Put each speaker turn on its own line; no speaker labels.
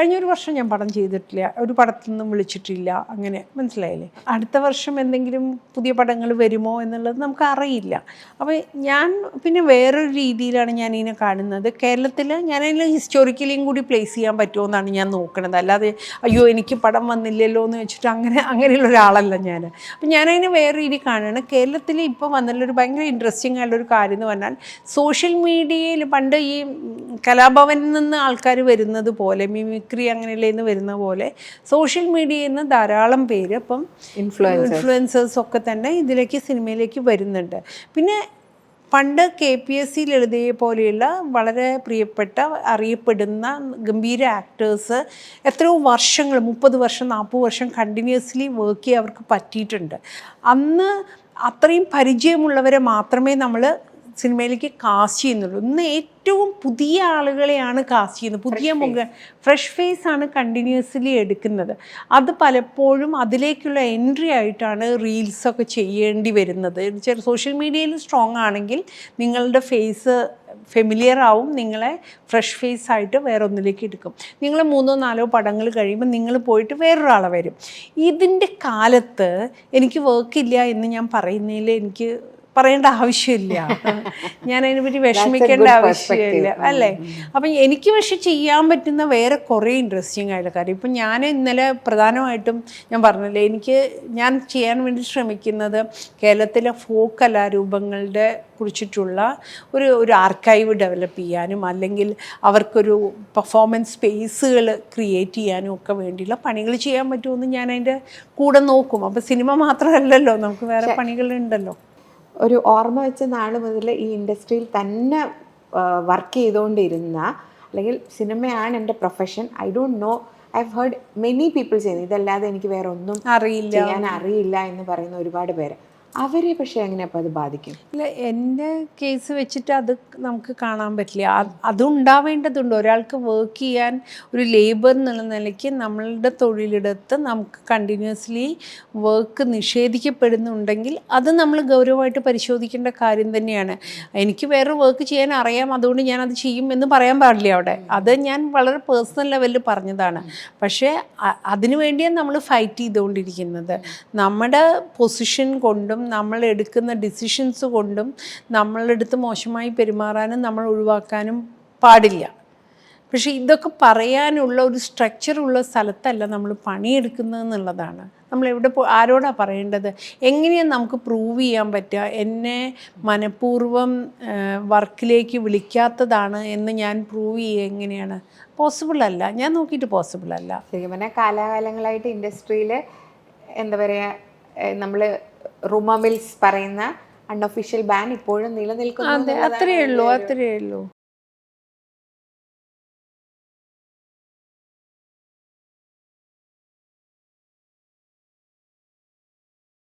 കഴിഞ്ഞ ഒരു വർഷം ഞാൻ പടം ചെയ്തിട്ടില്ല. ഒരു പടത്തിൽ നിന്നും വിളിച്ചിട്ടില്ല. അങ്ങനെ മനസ്സിലായില്ലേ? അടുത്ത വർഷം എന്തെങ്കിലും പുതിയ പടങ്ങൾ വരുമോ എന്നുള്ളത് നമുക്ക് അറിയില്ല. അപ്പോൾ ഞാൻ പിന്നെ വേറൊരു രീതിയിലാണ് ഞാൻ ഇതിനെ കാണുന്നത്. കേരളത്തിൽ ഞാൻ ഹിസ്റ്റോറിക്കലിയും കൂടി പ്ലേസ് ചെയ്യാൻ പറ്റുമോ എന്നാണ് ഞാൻ നോക്കുന്നത് അല്ലാതെ അയ്യോ എനിക്ക് പടം വന്നില്ലല്ലോ എന്ന് വെച്ചിട്ട് അങ്ങനെ അങ്ങനെയുള്ള ഒരാളല്ല ഞാൻ അപ്പം ഞാനതിനെ വേറെ രീതി കാണുകയാണ്. കേരളത്തിൽ ഇപ്പോൾ വന്നുള്ളൊരു ഭയങ്കര ഇൻട്രസ്റ്റിംഗ് ആയിട്ടുള്ളൊരു കാര്യം എന്ന് പറഞ്ഞാൽ സോഷ്യൽ മീഡിയയിൽ പണ്ട് ഈ കലാഭവനിൽ നിന്ന് ആൾക്കാർ വരുന്നത് പോലെ മിമിക്രി അങ്ങനെയുള്ളതിന്ന് വരുന്ന പോലെ സോഷ്യൽ മീഡിയയിൽ നിന്ന് ധാരാളം പേര് അപ്പം ഇൻഫ്ലുവൻസേഴ്സ് ഒക്കെ തന്നെ ഇതിലേക്ക് സിനിമയിലേക്ക് വരുന്നുണ്ട്. പിന്നെ പണ്ട് കെ പി എസ് സി ലളിതയെ പോലെയുള്ള വളരെ പ്രിയപ്പെട്ട അറിയപ്പെടുന്ന ഗംഭീര ആക്ടേഴ്സ് എത്രയോ വർഷങ്ങൾ മുപ്പത് വർഷം നാൽപ്പത് വർഷം കണ്ടിന്യൂസ്ലി വർക്ക് ചെയ്യാൻ അവർക്ക് പറ്റിയിട്ടുണ്ട്. അന്ന് അത്രയും പരിചയമുള്ളവരെ മാത്രമേ നമ്മൾ സിനിമയിലേക്ക് കാസ്റ്റ് ചെയ്യുന്നുള്ളൂ. ഇന്ന് ഏറ്റവും പുതിയ ആളുകളെയാണ് കാസ്റ്റ് ചെയ്യുന്നത്. പുതിയ മുഖ ഫ്രഷ് ഫേസ് ആണ് കണ്ടിന്യൂസ്ലി എടുക്കുന്നത്. അത് പലപ്പോഴും അതിലേക്കുള്ള എൻട്രി ആയിട്ടാണ് റീൽസൊക്കെ ചെയ്യേണ്ടി വരുന്നത്. സോഷ്യൽ മീഡിയയിൽ സ്ട്രോങ് ആണെങ്കിൽ നിങ്ങളുടെ ഫേസ് ഫെമിലിയർ ആവും. നിങ്ങളെ ഫ്രഷ് ഫേസ് ആയിട്ട് വേറെ ഒന്നിലേക്ക് എടുക്കും. നിങ്ങൾ മൂന്നോ നാലോ പടങ്ങൾ കഴിയുമ്പോൾ നിങ്ങൾ പോയിട്ട് വേറൊരാളെ വരും. ഇതിന്റെ കാലത്ത് എനിക്ക് വർക്കില്ല എന്ന് ഞാൻ പറയുന്നതിൽ എനിക്ക് പറയേണ്ട ആവശ്യമില്ല. ഞാൻ അതിനെപ്പറ്റി വിഷമിക്കേണ്ട ആവശ്യമില്ല അല്ലേ? അപ്പം എനിക്ക് പക്ഷെ ചെയ്യാൻ പറ്റുന്ന വേറെ കുറേ ഇൻട്രസ്റ്റിംഗ് ആയിട്ടുള്ള കാര്യം. ഇപ്പം ഞാൻ ഇന്നലെ പ്രധാനമായിട്ടും ഞാൻ പറഞ്ഞില്ലേ എനിക്ക് ഞാൻ ചെയ്യാൻ വേണ്ടി ശ്രമിക്കുന്നത് കേരളത്തിലെ ഫോക്ക് കലാരൂപങ്ങളുടെ കുറിച്ചിട്ടുള്ള ഒരു ഒരു ആർക്കൈവ് ഡെവലപ്പ് ചെയ്യാനും അല്ലെങ്കിൽ അവർക്കൊരു പെർഫോമൻസ് സ്പേസുകൾ ക്രിയേറ്റ് ചെയ്യാനും ഒക്കെ വേണ്ടിയുള്ള പണികൾ ചെയ്യാൻ പറ്റുമെന്ന് ഞാൻ അതിന്റെ കൂടെ നോക്കും. അപ്പോൾ സിനിമ മാത്രമല്ലല്ലോ നമുക്ക് വേറെ പണികളുണ്ടല്ലോ.
ഒരു ഓർമ്മ വെച്ച നാൾ മുതൽ ഈ ഇൻഡസ്ട്രിയിൽ തന്നെ വർക്ക് ചെയ്തുകൊണ്ടിരുന്ന അല്ലെങ്കിൽ സിനിമയാണ് എന്റെ profession. I don't know I have heard many people ചെയ്യുന്നത്. ഇതല്ലാതെ എനിക്ക് വേറെ ഒന്നും
അറിയില്ല.
ഞാൻ അറിയില്ല എന്ന് പറയുന്ന ഒരുപാട് പേര്. അവരെ പക്ഷേ എങ്ങനെ അപ്പോൾ അത് ബാധിക്കും?
ഇല്ല എന്റെ കേസ് വെച്ചിട്ട് അത് നമുക്ക് കാണാൻ പറ്റില്ല. അത് അതുണ്ടാവേണ്ടതുണ്ട് ഒരാൾക്ക് വർക്ക് ചെയ്യാൻ ഒരു ലേബർ എന്നുള്ള നിലയ്ക്ക് നമ്മളുടെ തൊഴിലിടത്ത് നമുക്ക് കണ്ടിന്യൂസ്ലി വർക്ക് നിഷേധിക്കപ്പെടുന്നുണ്ടെങ്കിൽ അത് നമ്മൾ ഗൗരവമായിട്ട് പരിശോധിക്കേണ്ട കാര്യം തന്നെയാണ്. എനിക്ക് വേറെ വർക്ക് ചെയ്യാൻ അറിയാം. അതുകൊണ്ട് ഞാൻ അത് ചെയ്യും എന്ന് പറയാൻ പാടില്ല അവിടെ. അത് ഞാൻ വളരെ പേഴ്സണൽ ലെവലിൽ പറഞ്ഞതാണ്. പക്ഷേ അതിനു വേണ്ടിയാണ് നമ്മൾ ഫൈറ്റ് ചെയ്തുകൊണ്ടിരിക്കുന്നത്. നമ്മുടെ പൊസിഷൻ കൊണ്ടും നമ്മൾ എടുക്കുന്ന ഡിസിഷൻസ് കൊണ്ടും നമ്മളെടുത്ത് മോശമായി പെരുമാറാനും നമ്മൾ ഒഴിവാക്കാനും പാടില്ല. പക്ഷേ ഇതൊക്കെ പറയാനുള്ള ഒരു സ്ട്രക്ചറുള്ള സ്ഥലത്തല്ല നമ്മൾ പണിയെടുക്കുന്നത് എന്നുള്ളതാണ്. നമ്മൾ എവിടെ പോ ആരോടാണ് പറയേണ്ടത്? എങ്ങനെയാണ് നമുക്ക് പ്രൂവ് ചെയ്യാൻ പറ്റുക? എന്നെ മനഃപൂർവം വർക്കിലേക്ക് വിളിക്കാത്തതാണ് എന്ന് ഞാൻ പ്രൂവ് ചെയ്യുക എങ്ങനെയാണ്? പോസിബിൾ അല്ല. ഞാൻ നോക്കിയിട്ട് പോസിബിൾ അല്ല.
ശരിക്കും പറഞ്ഞാൽ കാലാകാലങ്ങളായിട്ട് ഇൻഡസ്ട്രിയിൽ എന്താ പറയുക നമ്മൾ റുമ മിൽസ് പറയുന്ന അൺഒഫീഷ്യൽ ബാൻ ഇപ്പോഴും നിലനിൽക്കുന്നു
അതെ അത്രയേ ഉള്ളൂ അത്രയേ ഉള്ളൂ.